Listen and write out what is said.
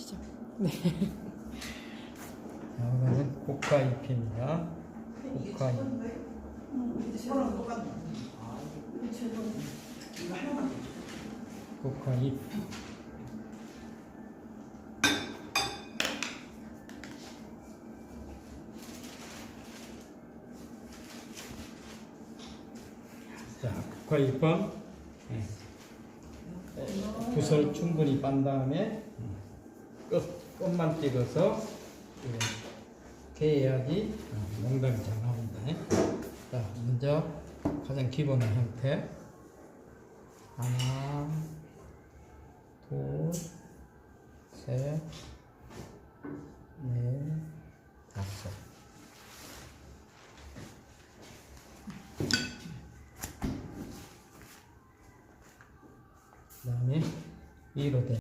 시작. 네. 자, 오늘은 고가잎입니다. 고가잎. 고가잎. 자, 고가잎은 예, 붓을 충분히 빤 다음에 끝, 끝만 찍어서 이렇게 해야지 농담이 잘 나온다. 자, 먼저 가장 기본의 형태. 하나, 둘, 셋, 넷, 다섯. 그 다음에 위로 돼.